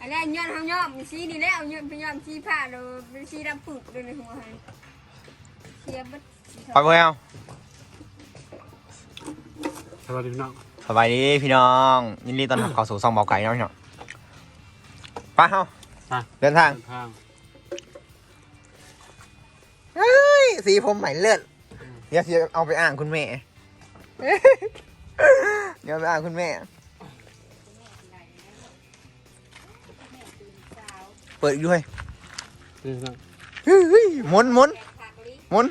อันนี้ย้อนทางย้อมสีนี่แล้วย้อนไปย้อมสีผ้าเราเป็นสีดำปึกเลยในหัวหันเสียบัดไปบ่เอาสวัสดีพี่น้องสบายดีพี่น้อง ยินดีต้อนรับเข้าสู่ซองเบาไก่เนาะพี่น้องไปเฮาไปเดินทางเดินทางเฮ้ยสีผมใหม่เลือดเดี๋ยวสิเอาไปอ่างคุณแม่ เดี๋ยวไปอ่างคุณแม่ เปิดอีกด้วยนี่พี่น้องเฮ้ยหมุนหมุนหมุน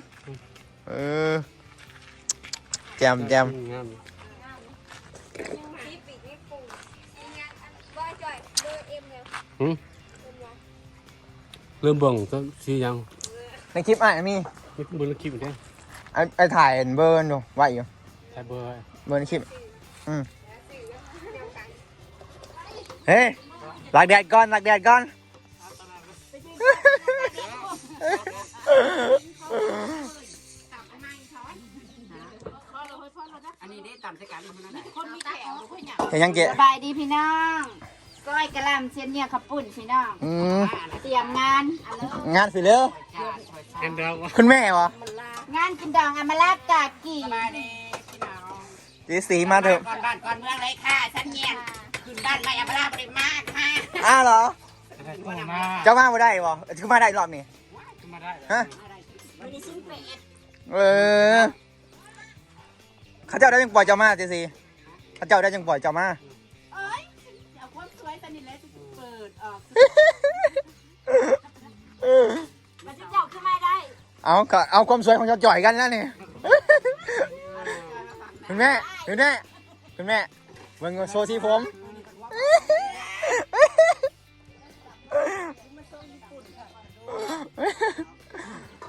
เออแจมแจมงามสีปีกนี่ปูสีงานอันบ่จ่อยเบอร์เอ็มเลยหึเริ่มเบิ่งก็สียังในคลิปอะมีนี่เบิ่งแล้วคลิปอีกแล้วไอ้ไอ้ถ่ายเบอร์อยู่ไว้อยู่ใช้เบอร์ไว้เบอร์ในคลิปอืมเฮ้ยหลักแดดก่อนหลักแดดก่อน อันนี้ได้ตามสกัดมันนั่นแหละเห็นยังเกะสบายดีพี่น้องก้อยกระหลำเชียนเนี่ยขับปุ่นพี่น้องอืมเตรียมงานอันเลิศงานสิเร็วจ้วยเอ็นเดาวะคุณแม่วะงานกินดองอำมาลากากีสบายดีพี่น้องสีสีมาเถอะก่อนบ้านก่อนเมืองเลยค่ะฉันเงียบขึ้นบ้านไม่อัปราบริมากค่ะอ้าวเหรอได้ตัวมาเจ้ามาบ่ได้บ่เจ้ามาได้รอบนี้ ฮะวันนี้ชิ้นเป็ดเออเขาเจ้าได้จังปล่อยเจ้ามาเจสีเขาเจ้าได้จังปล่อยเจ้ามาเอ้ยเอาความสวยตอนนี้แล้วจะเปิดออกมันจะเจ้าขึ้นมาได้ เอาก็เอาความสวยของเจ้าจ่อยกันแล้วนี่คุณแม่คุณแม่คุณแม่เบิ่งโซซีผม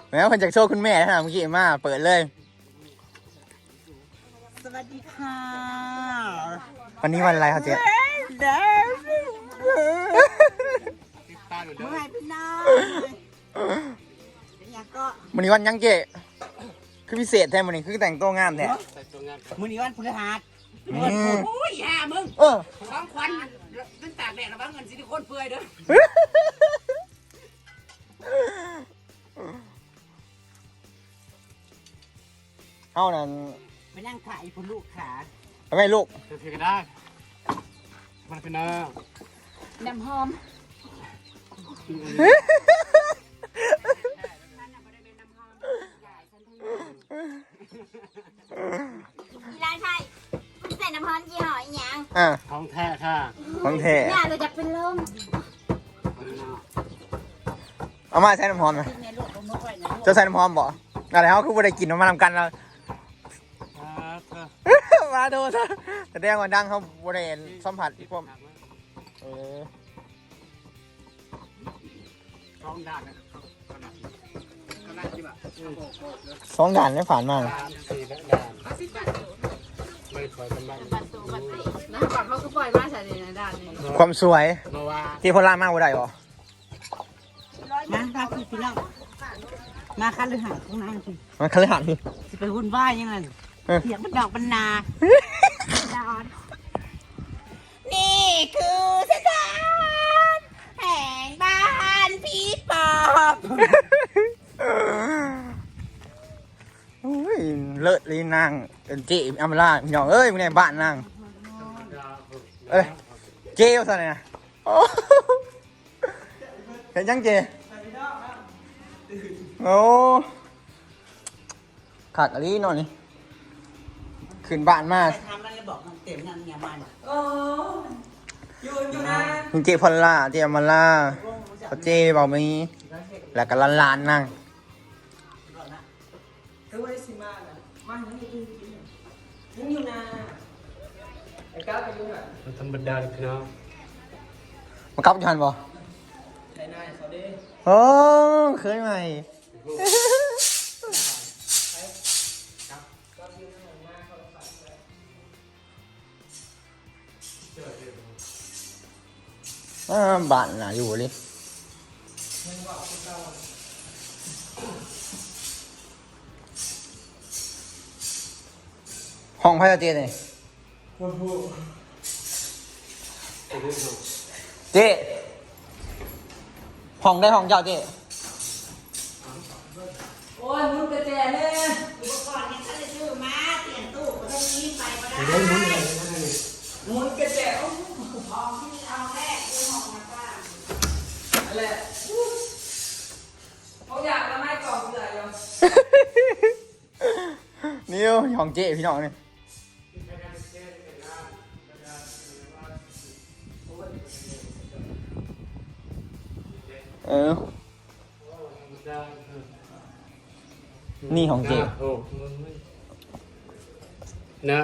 แม่คนจากโชว์คุณแม่นะเมื่อกี้มาเปิดเลย สวัสดีค่ะวันนี้วันอะไรครับเจ๊เด้อติดตาอยู่เด้เมื่ออไหร่พี่น้องอยากก็วันนี้วันยังเจ๊คือพิเศษแท้วันนี้คือแต่งตัวงามแท้ใส่ตัวงานมื้อนี้วันพฤหัสอืมโอ้ยห่ามึงเออของขวัญตั้งตากแดดระวังเงินสิที่คนเปื่อยเด้อานั่นไปนั่งขายคุณลูกขาไปไหมลูกเพื่อนก็ได้ มันพี่น้องน้ำหอมกีฬาไทยมันใส่น้ำฮอนยี่ห้ออีหยังอะของแท้ค่ะของแท้เนี่ยเราจะเป็นลมเอามาใช้น้ำหอมไหมจะใส่น้ำหอมบ่อะไรเขาคือบ่ได้กินเอามานำกันแล้วครับเธอ มาดูซะแสดงว่าดังเขาบ่ได้สัมผัสอีกพวกเออท้องด่านนะขนาดขนาดที่แบบสองด่านไม่ผ่านมาสามสี่และด่านไม่คอยกันบ้างแล้วก่อนเขาก็ปล่อยมาใส่ในด้านนี้ความสวยโนวาที่พลามากบ่ได้บ่มาพาพี่พี่น้องมาคันหรือหาข้างหน้าสิมันคฤหัสถ์พี่สิไปหุ่นว่ายยังไง เออเสียงมันดอกมันนาดอนนี่คือสถานแห่งบ้านผีปอบโอ้ยเลิศเลยนางเป็นเจ๊อัมราพี่น้องเอ้ยมึงในบ้านนางเอ้ยเจ๊ว่าซะเนี่ยโอ้เห็นยังเจ๊โอ้ขาดอะไรหน่อยนี่ ขึ้นบ้านมาไปทำอะไรบอกมันเต็มนั่นเนี่ยมันเจ๊พอลล่าเจ๊อัมราเขาเจ๊บอกมีแล้วก็ลานๆนั่งมันธรรมดาเลยพี่น้องมากับยันบ่โอ้เคยไหม บ้านน่ะอยู่เลยห้องพระเจเนี่ยเจ๊ห้องได้ห้องเจ้าเจ๊โอ้ยมุนกระแจเลยอุปกรณ์เนี่ยเขาจะซื้อมาเตียนตู้ก็ต้องมีไปก็ได้ เล่นมุ้งเลยนะนี่ มุนกระแจโอ้โหเอาที่เอาแรกคือห้องนะป้า อะไรเขาอยากแล้วไม่กรอบเลยยอม นี่ห้องเจ๊พี่น้องนี่เออ นี่ของเจ๊โอ้นะ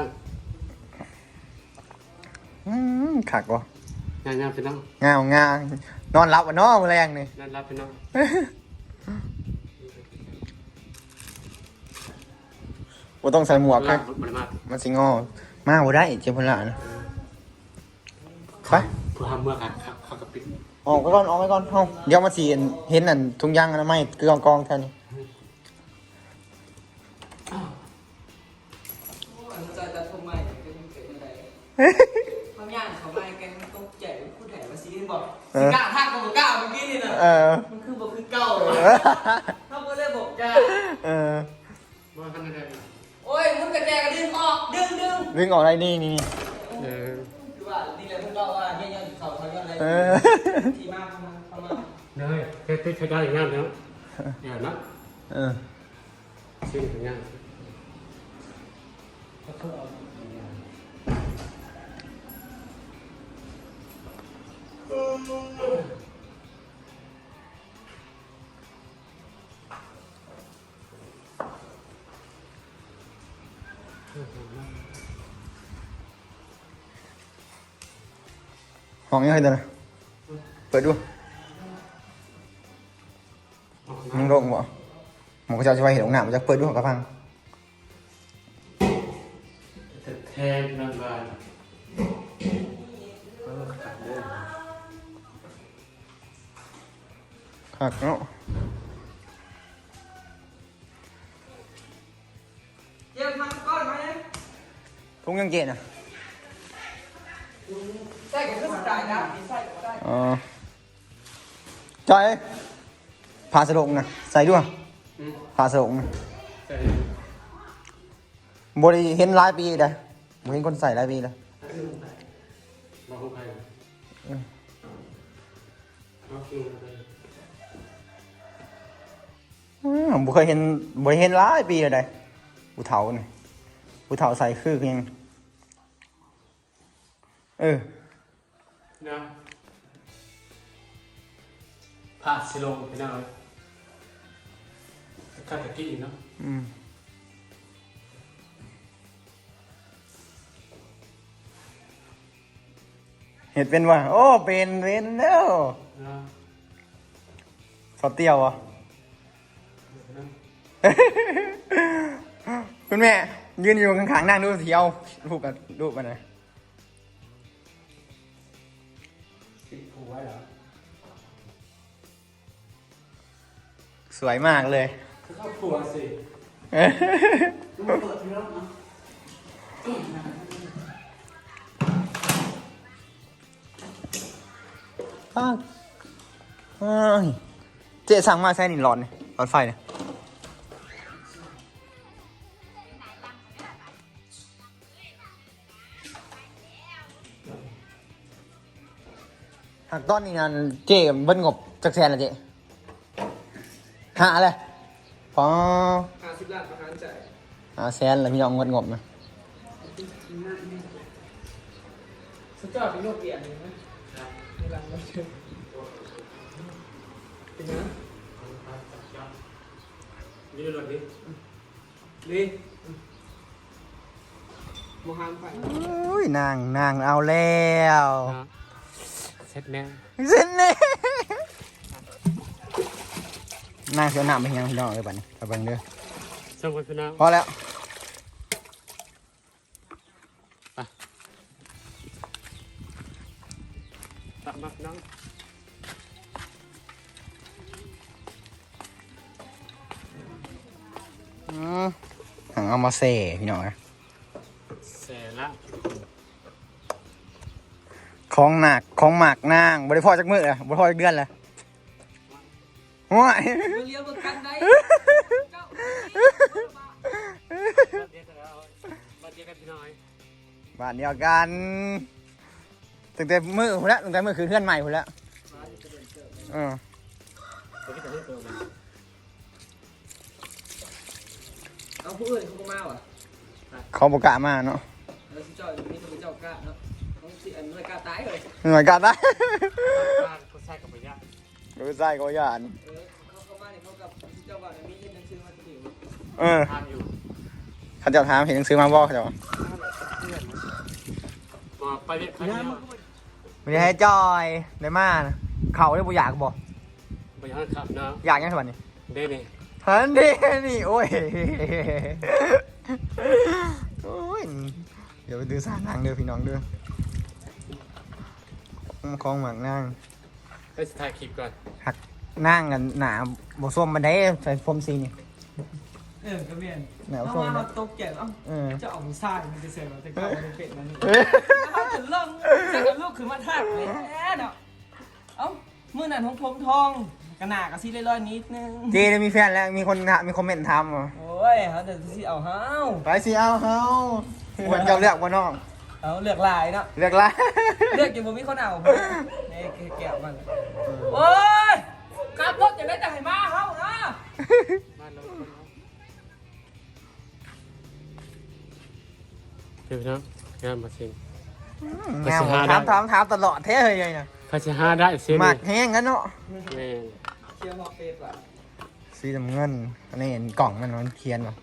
อืมขักวะงานงานพี่น้องงาวงานอนรับวะเนาะมื้อแรงนี่นั่นรับพี่น้อง บ่ต้องใส่หมวกคครัรับบมันมากมันสิงอ มาบ่ได้เจ็บพนละนะไปผู้ทำเมื่อครับครับเขากับปิดออกไปก่อนออกไปก่อนเฮาเดี๋ยวมาสิเห็นนั่นทุ่งยางอนามัยกองกองๆแท่นี้มันจะจะทำไมเป็นเกิดอะไรบางอย่างเขาไม่กันมันต้องแจกพูดแถมมาซีบอกเอสิอกล้าท่ากับบอกกล้าเมื่อกี้นี่นะเออมันคือบอกคือเก่า วิ่งออกได้นี่นี่นี่เออดูว่านี่แหละพวกเราว่าเนี่ยยังเขาเขายังอะไรเออทีมากเข้ามาเข้ามาได้แค่ติดใช้ได้อย่างนั้นแล้วอย่านะเออสิ่งถึงงานห้องยังไงเด้อ ขัดเลยคักเนาะเยี่ยมมาก้อนมาเลยทุ่งยังเจน่ะใส่กับเครื่ องสายนะใส่กับได้อ๋อจอยพาสะดงนะใส่ด้วยอืมพาสะดงนะใส่บ่ได้เห็นหลายปีเลยบ่เห็นคนใส่หลายปีเลยมาของใครเอาคิวไปอืมบ่เคยเห็นบ่ได้เห็นหลายปีเลยได้ผู้เฒ่านี่ผู้เฒ่าใส่คือคือยัง เออ นะผ่าสิลงพี่น้องข้าตะกี้เนาะอืมเห็ดเป็นว่า โอ้ เป็นเป็นเด้อนะสอดเตี้ยวอะนะคุณแม่ ยืนอยู่ข้างๆนั่งดูเที่ยวรูปกันรูปมันนะ วยมากเลย ครอบครัวสิเปิดรถเนาะอ้าวเอ้ยเจ๊สั่งมาใช้นี่หลอดนี่หลอดไฟเนี่ยหากตอนนี้นั่นเจ๊เบิ้ลงบจักแสนละเจ๊ หาอะไรพอห้าสิบล้านประกันจ่ายหาแสนแล้วพี่น้องงดงบนะสุดยอดเป็นโลกเปลี่ยนเลยนะในหลังรถเชื่อเป็นยังนี่รถนี้ดีโมฮันไปอุ้ยนางนางเอาแล้วเซ็ตแม่เส้นเน่ นางเสียหนามไปยังพี่น้องเลยบัดนี้กระเบังเด้อส่งไปพี่น้องพอแล้วตักมาพี่น้องอืมหังเอามาเซ่พี่น้องนะเสร็จละของหนักของหมักนางบริพ่อจักมือเลยบริพ่อจักเดือนเลย ว้ายเลี้ยวกันกันได้เจ้าเดียวกันแล้วบ้านเดียวกันพี่น้อยบ้านเดียวกันตั้งแต่มือพุ่นละตั้งแต่มือคือเพื่อนใหม่พุ่นละเออเอาผู้อื่นเขาก็มาว่ะเขาบอกกล้ามาเนาะแล้วที่เจ้ามีตัวเจ้ากล้าเนาะต้องสิอันไม่กล้าตายเลยหน่วยกันได้เขาใช้กับไปยาก รู้ใจเขาหยานเออเขาเข้ามาเนี่ยเขากับที่เจ้าว่ามีเงินหนังสือมาถึงเออทานอยู่เขาจะถามเห็นหนังสือมาบอกเขาจะว่าไปเรียกใครเนี่ยไม่ได้ให้จอยได้มานะเขาได้บุอยากบอกไปยังขับเนาะอยากยังสวัสดีเด้นี่ฮันดีนี่โอ้ยโอ้ยเดี๋ยวไปดูสารนางเด้อพี่น้องเด้อของหมักนาง ให้ถ่ายคลิปก่อนนั่งกันหนาบส้มมันได้ใส่พรมสีนี่ เออก็เมียนหนาวถ้าส้มว่านะเราตกแก่เอ้าเออจะออกทรายมันจะเสร็จเราจะเข้าในเป็ดนั่นนี่ถ้าถึงเรื่องเสร็จแล้วลูกคือมันหักเลยเนาะเอ้ามื่อนั้นของผมทองกระหนากระซีลอยๆนิดนึงเจได้มีแฟนแล้วมีคนถามมีคอมเมนต์ทำเหรอโอ้ยเขาเดี๋ยวสิเอาเฮาไปสิเอาเฮาควรจะเลือกว่าน้อง เอาเลือกลายเนาะ เลือกละ เลือกอยู่บ่มีคนเอานี่แก้วมัน โอ้ยขับรถจะได้แต่ให้มาเฮานะบ้านเราเดี๋ยวนะงานมาเซ็ง งามถามถามถามตลอดแท้เลยนะเขาจะหาได้เซ็งหมักแห้งกันเนาะ แม่เชียร์หอกเป็ดว่ะ สีน้ำเงิน อันนี้เห็นกล่องมันมันเขียนมา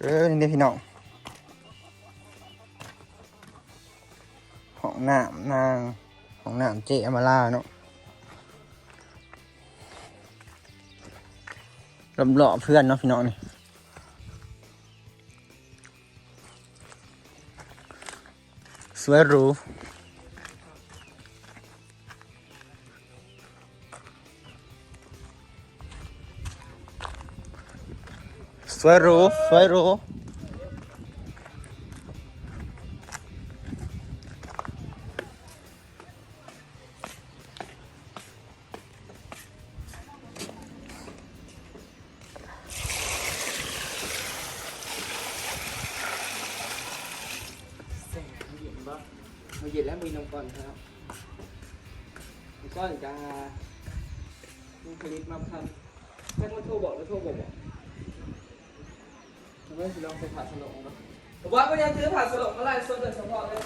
เออนี่เด้อพี่น้องของน้ำนางของน้ำเจอมาล่าเนาะลำหล่อเพื่อนเนาะพี่น้องนี่สวยรู สวยหรูสวยหรูมาเย็นแล้วมีนมก่อนครับก้อนจะลุงผลิตมาทำแค่มาโทรบอกแล้วโทรบอกบอก ทำไมสิลองไปผ่าสลงเนาะว่าก็ยังซื้อผ่าสลงมาไล่ส่วนโดยเฉพาะเลย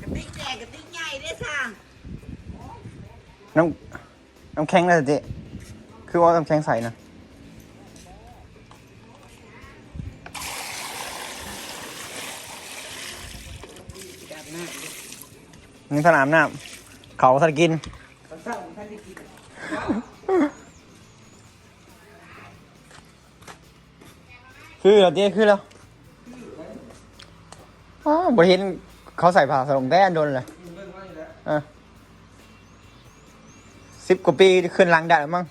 กระติกแดงกระติกใหญ่ได้ไงน้ำน้ำแข็งนะเจ๊คือว่าน้ำแข็งใสนะนี่สนามน้ำเขาสัตว์กิน คือเรอเจ๊คือแล้วอ๋อบริเห็นเขาใส่ผ้าสลงแดนโดนเลยอ่าอยู่แล้วอะสิบกว่าปีขึ้นหลังได้แล้วมั้ง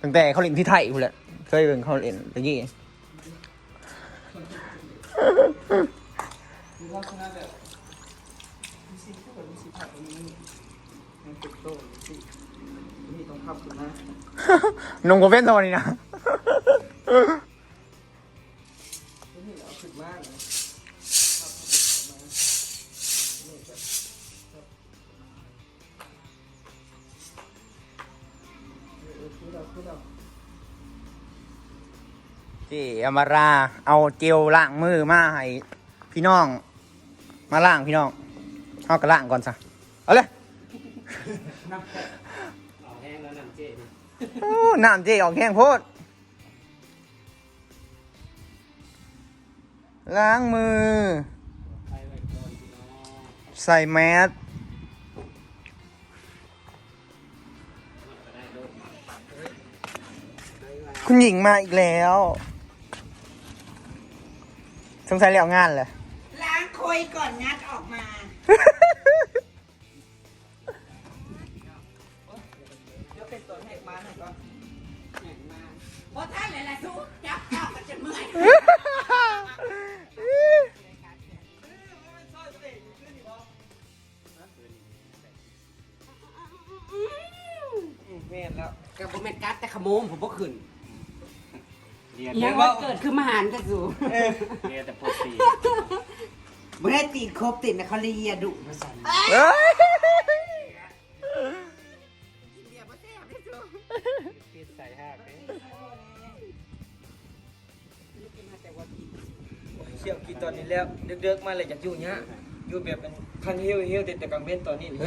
ตั้งแต่เขาเล่นที่ไทยพูดแหละเคยเป็นเขาเล่นตะกี้มีลักษณะแบบมีสีที่แบบมีสีผัดตรงนี้มันเป็นโต้มีสีนี่ต้อนนี้นะ จีอามารา เอาเจลล้างมือมาให้พี่น้อง มาล้างพี่น้องเอากระล้างก่อนซะเอาเลยเอาแห้งแล้วน้ำเจ๊นี่โอ้น้ำเจออกแห้งโพดล้างมือ ใส่แมสคุณหญิงมาอีกแล้ว สงสัยแล้วงานเลยล้างโคยก่อนงัดออกมา เดี๋ยวเป็นตัวแหกมาหน่อยก่อนพอท่านเลยล่ะทุกจับข้าวก็จะเมื่อยแม่นแล้วกับผมเป็นกัดแต่ขโมงผมบ่ขึ้น เรียนยังว่าเกิดขึ้นมาหารกันสู่เรียนแต่ปกติไม่ได้ติดครบติดนะเขาเรียดุมาสั่นเอ้ยใส่ห้าเด้เชี่ยวกินตอนนี้แล้วเด็กๆมาเลยอยากอยู่เนี้ยอยู่แบบเป็นคันเฮี้ยวเฮี้ยวแต่แต่กลางเว้นตอนนี้นี่